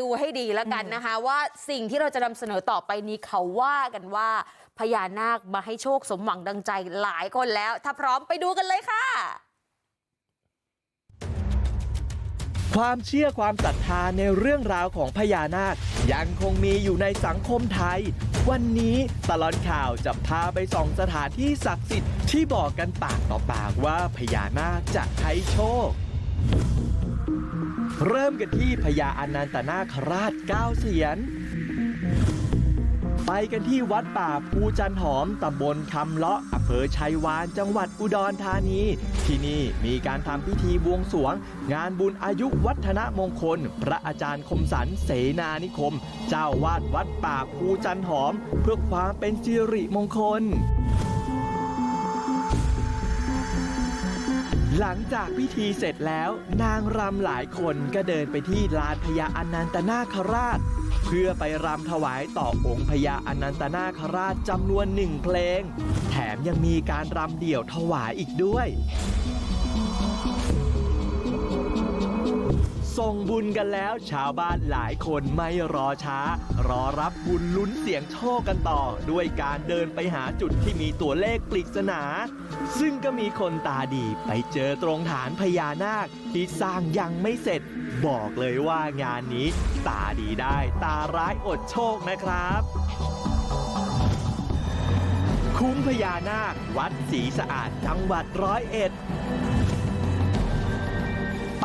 ดูให้ดีแล้วกันนะคะ ว่าสิ่งที่เราจะนำเสนอต่อไปนี้เขาว่ากันว่าพญานาคมาให้โชคสมหวังดังใจหลายคนแล้ว ถ้าพร้อมไปดูกันเลยค่ะ ความเชื่อความศรัทธาในเรื่องราวของพญานาค ยังคงมีอยู่ในสังคมไทย วันนี้ตลอดข่าวจะพาไปส่องสถานที่ศักดิ์สิทธิ์ที่บอกกันปากต่อปากว่าพญานาคจะให้โชค เริ่มกันที่พญาอนันตนาคราชเก้าเสียน ไปกันที่วัดป่าภูจันหอมตำบลคำเลาะอำเภอชัยวานจังหวัดอุดรธานี ที่นี่มีการทำพิธีบวงสรวง งานบุญอายุวัฒนมงคล พระอาจารย์คมสันเสนานิคม เจ้าวาดวัดป่าภูจันหอม เพื่อความเป็นสิริมงคล หลังจากพิธีเสร็จแล้วนางรำหลายคนก็เดินไปที่ลานพญาอนันตนาคราช เพื่อไปรำถวายต่อองค์พญาอนันตนาคราชจำนวนหนึ่งเพลง แถมยังมีการรำเดี่ยวถวายอีกด้วย ส่งบุญกันแล้วชาวบ้านหลายคนไม่รอช้า รอรับบุญลุ้นเสียงโชคกันต่อ ด้วยการเดินไปหาจุดที่มีตัวเลขปริศนา ซึ่งก็มีคนตาดีไปเจอตรงฐานพญานาคที่สร้างยังไม่เสร็จ บอกเลยว่างานนี้ ตาดีได้ตาร้ายอดโชคนะครับคุ้มพญานาค วัดศรีสะอาดจังหวัดร้อยเอ็ด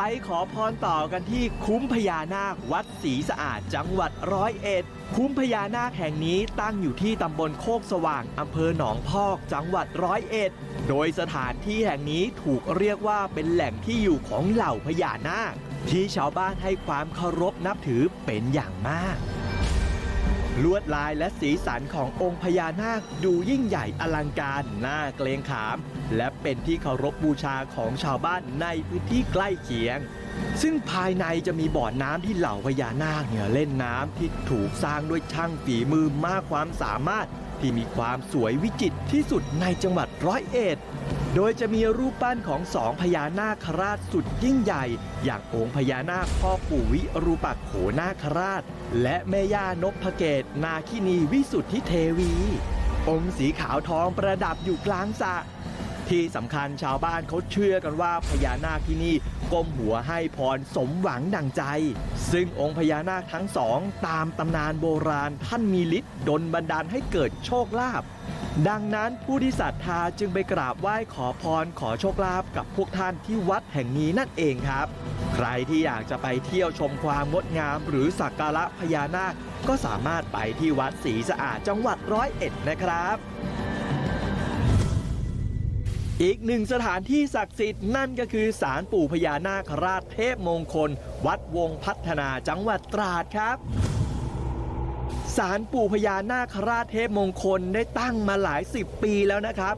ไปขอพรต่อกันที่คุ้มพญานาควัดศรีสะอาดจังหวัดร้อยเอ็ด คุ้มพญานาคแห่งนี้ตั้งอยู่ที่ตำบลโคกสว่างอำเภอหนองพอกจังหวัดร้อยเอ็ด โดยสถานที่แห่งนี้ถูกเรียกว่าเป็นแหล่งที่อยู่ของเหล่าพญานาค ที่ชาวบ้านให้ความเคารพนับถือเป็นอย่างมาก ลวดลายและสีสันขององค์พญานาคดูยิ่งใหญ่อลังการน่าเกรงขาม และเป็นที่เคารพบูชาของชาวบ้านในพื้นที่ใกล้เคียง ซึ่งภายในจะมีบ่อน้ำที่เหล่าพญานาคเนี่ยเล่นน้ำที่ถูกสร้างด้วยช่างฝีมือมากความสามารถที่มีความสวยวิจิตรที่สุดในจังหวัดร้อยเอ็ด โดยจะมีรูปปั้นของสองพญานาคราชสุดยิ่งใหญ่ อย่างองค์พญานาคพ่อปู่วิรูปักษ์โขนาคราช และแม่ย่านพเกตนาคินีวิสุทธิเทวี องค์สีขาวทองประดับอยู่กลางสระที่สำคัญชาวบ้านเขาเชื่อกันว่าพญานาคที่นี่ก้มหัวให้พรสมหวังดังใจ ซึ่งองค์พญานาคทั้งสอง ตามตำนานโบราณท่านมีฤทธิ์ดลบันดาลให้เกิดโชคลาภ ดังนั้นผู้ที่ศรัทธาจึงไปกราบไหว้ขอพรขอโชคลาภกับพวกท่านที่วัดแห่งนี้นั่นเองครับ ใครที่อยากจะไปเที่ยวชมความงดงาม หรือสักการะพญานาคก็สามารถไปที่วัดศรีสะอาดจังหวัดร้อยเอ็ดนะครับ อีกหนึ่งสถานที่ศักดิ์สิทธิ์นั่นก็คือศาลปู่พญานาคราชเทพมงคล วัดวงพัฒนาจังหวัดตราดครับ ศาลปู่พญานาคราชเทพมงคลได้ตั้งมาหลายสิบปีแล้วนะครับ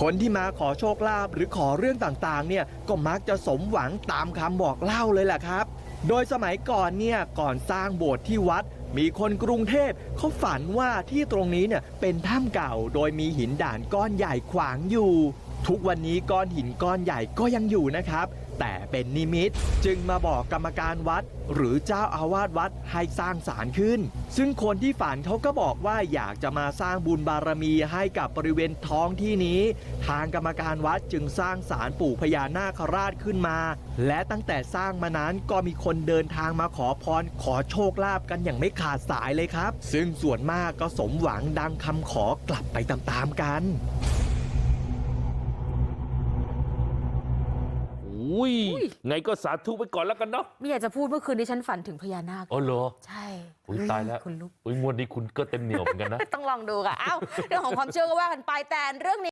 คนที่มาขอโชคลาภหรือขอเรื่องต่างๆ เนี่ยก็มักจะสมหวังตามคำบอกเล่าเลยแหละครับ โดยสมัยก่อนเนี่ยก่อนสร้างโบสถ์ที่วัด มีคนกรุงเทพเขาฝันว่าที่ตรงนี้เนี่ยเป็นถ้ำเก่าโดยมีหินด่านก้อนใหญ่ขวางอยู่ ทุกวันนี้ก้อนหินก้อนใหญ่ก็ยังอยู่นะครับ แต่เป็นนิมิตจึงมาบอกกรรมการวัด หรือเจ้าอาวาสวัดให้สร้างศาลขึ้น ซึ่งคนที่ฝันเขาก็บอกว่าอยากจะมาสร้างบุญบารมีให้กับบริเวณท้องที่นี้ ทางกรรมการวัดจึงสร้างศาลปู่พญานาคราชขึ้นมา และตั้งแต่สร้างมานั้นก็มีคนเดินทางมาขอพรขอโชคลาภกันอย่างไม่ขาดสายเลยครับ ซึ่งส่วนมากก็สมหวังดังคำขอกลับไปตามๆกัน อุ้ยอุ้ยไงก็สาธุไปก่อนแล้วกันเนาะไม่อยากจะพูดเมื่อคืนที่ฉันฝันถึงพญานาคอ๋อเหรอใช่อุ้ยตายแล้วคุณลุกอุ้ยงวดนี้คุณก็เต็มเหนียวเหมือนกันนะต้องลองดูค่ะเอ้าเรื่องของความเชื่อก็ว่ากันไปแต่เรื่องนี้